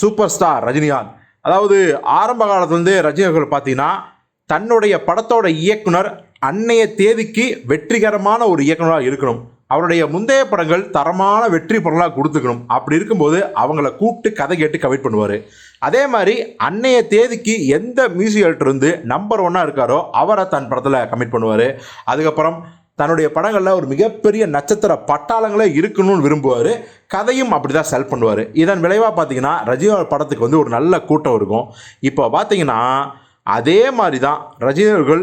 Super star Rajinikanth. அதாவது ஆரம்ப காலத்துலேருந்தே ரஜினி பார்த்தீங்கன்னா தன்னுடைய படத்தோட இயக்குனர் அன்னைய தேதிக்கு வெற்றிகரமான ஒரு இயக்குனராக இருக்கணும். அவருடைய முந்தைய படங்கள் தரமான வெற்றி படங்களாக கொடுத்துக்கணும். அப்படி இருக்கும்போது அவங்கள கூப்பிட்டு கதை கேட்டு கமிட் பண்ணுவார். அதே மாதிரி அன்னைய தேதிக்கு எந்த மியூசிக் இருந்து நம்பர் ஒன்னாக இருக்காரோ அவரை தன் படத்தில் கமிட் பண்ணுவார். அதுக்கப்புறம் தன்னுடைய படங்களில் ஒரு மிகப்பெரிய நட்சத்திர பட்டாளங்களே இருக்கணும்னு விரும்புவார். கதையும் அப்படி தான் செல் பண்ணுவார். இதன் விளைவாக பார்த்தீங்கன்னா ரஜினி படத்துக்கு வந்து ஒரு நல்ல கூட்டம் இருக்கும். இப்போ பார்த்தீங்கன்னா அதே மாதிரி தான் ரஜினிகள்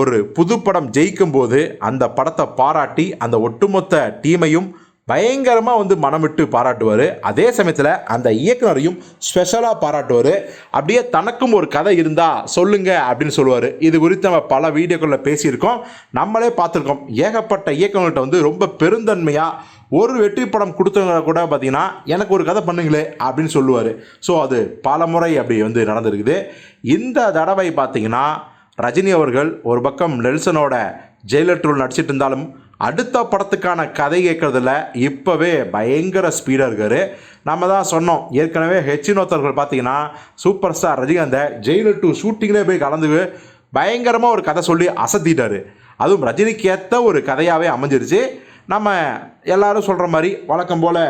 ஒரு புது படம் ஜெயிக்கும் போது அந்த படத்தை பாராட்டி அந்த ஒட்டுமொத்த டீமையும் பயங்கரமாக வந்து மனமிட்டு பாராட்டுவார். அதே சமயத்தில் அந்த இயக்குனரையும் ஸ்பெஷலாக பாராட்டுவார். அப்படியே தனக்கும் ஒரு கதை இருந்தால் சொல்லுங்க அப்படின்னு சொல்லுவார். இது குறித்து நம்ம பல வீடியோக்களில் பேசியிருக்கோம். நம்மளே பார்த்துருக்கோம். ஏகப்பட்ட இயக்குனர்கிட்ட வந்து ரொம்ப பெருந்தன்மையாக ஒரு வெற்றி படம் கொடுத்தவங்க கூட பார்த்தீங்கன்னா எனக்கு ஒரு கதை பண்ணுங்களே அப்படின்னு சொல்லுவார். ஸோ அது பல முறை அப்படி வந்து நடந்திருக்குது. இந்த தடவை பார்த்தீங்கன்னா ரஜினி அவர்கள் ஒரு பக்கம் நெல்சனோட ஜெயிலர் டூல் நடிச்சிட்டு இருந்தாலும் அடுத்த படத்துக்கான கதை கேட்குறதுல இப்போவே பயங்கர ஸ்பீடாக இருக்கார் நம்ம தான் சொன்னோம். ஏற்கனவே ஹெச்சினோத்தர்கள் பார்த்தீங்கன்னா சூப்பர் ஸ்டார் ரஜினிகாந்தை ஜெயிலர் டூ ஷூட்டிங்லேயே போய் கலந்து பயங்கரமாக ஒரு கதை சொல்லி அசத்திட்டார். அதுவும் ரஜினிக்கு ஏற்ற ஒரு கதையாகவே அமைஞ்சிருச்சு. நம்ம எல்லாரும் சொல்கிற மாதிரி வழக்கம் போல்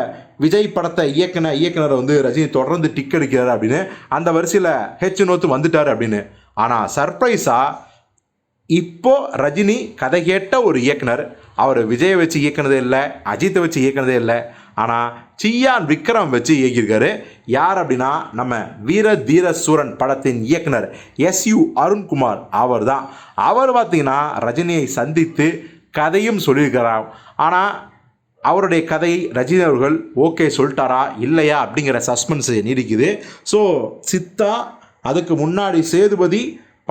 விஜய் படத்தை இயக்குன இயக்குனரை வந்து ரஜினி தொடர்ந்து டிக் அடிக்கிறார் அப்படின்னு அந்த வரிசையில் ஹெச் நோத்து வந்துட்டார் அப்படின்னு. ஆனால் சர்ப்ரைஸாக இப்போ ரஜினி கதை கேட்ட ஒரு இயக்குனர். அவர் விஜயை வச்சு இயக்குனதே இல்லை அஜித்தை வச்சு இயக்குனதே இல்லை. ஆனால் சியான் விக்ரம் வச்சு இயக்கியிருக்காரு. யார் அப்படின்னா நம்ம வீர தீர சூரன் படத்தின் இயக்குனர் எஸ் யு அருண்குமார். அவர் தான் அவர் பார்த்தீங்கன்னா ரஜினியை சந்தித்து கதையும் சொல்லியிருக்கிறார்? ஆனால் அவருடைய கதையை ரஜினி அவர்கள் ஓகே சொல்லிட்டாரா இல்லையா அப்படிங்கிற சஸ்பென்ஸ் நீடிக்குது. ஸோ சித்தா அதுக்கு முன்னாடி சேதுபதி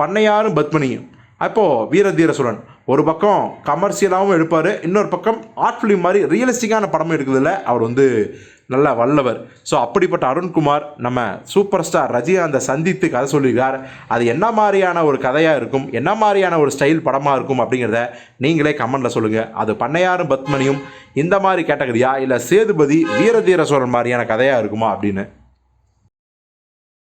பண்ணையாரும் பத்மனியும். அப்போது வீரதீர சூரன் ஒரு பக்கம் கமர்ஷியலாகவும் எடுப்பார் இன்னொரு பக்கம் ஆர்ட் ஃபிலிம் மாதிரி ரியலிஸ்டிக்கான படமும் எடுக்கிறதுல அவர் வந்து நல்ல வல்லவர். ஸோ அப்படிப்பட்ட அருண்குமார் நம்ம சூப்பர் ஸ்டார் ரஜினிகாந்தை சந்தித்து கதை சொல்லியிருக்கார். அது என்ன மாதிரியான ஒரு கதையாக இருக்கும் என்ன மாதிரியான ஒரு ஸ்டைல் படமாக இருக்கும் அப்படிங்கிறத நீங்களே கமெண்டில் சொல்லுங்கள் அது பண்ணையாரும் பத்மனியும் இந்த மாதிரி கேட்டகரியா இல்லை சேதுபதி வீரதீர சோழன் மாதிரியான கதையாக இருக்குமா அப்படின்னு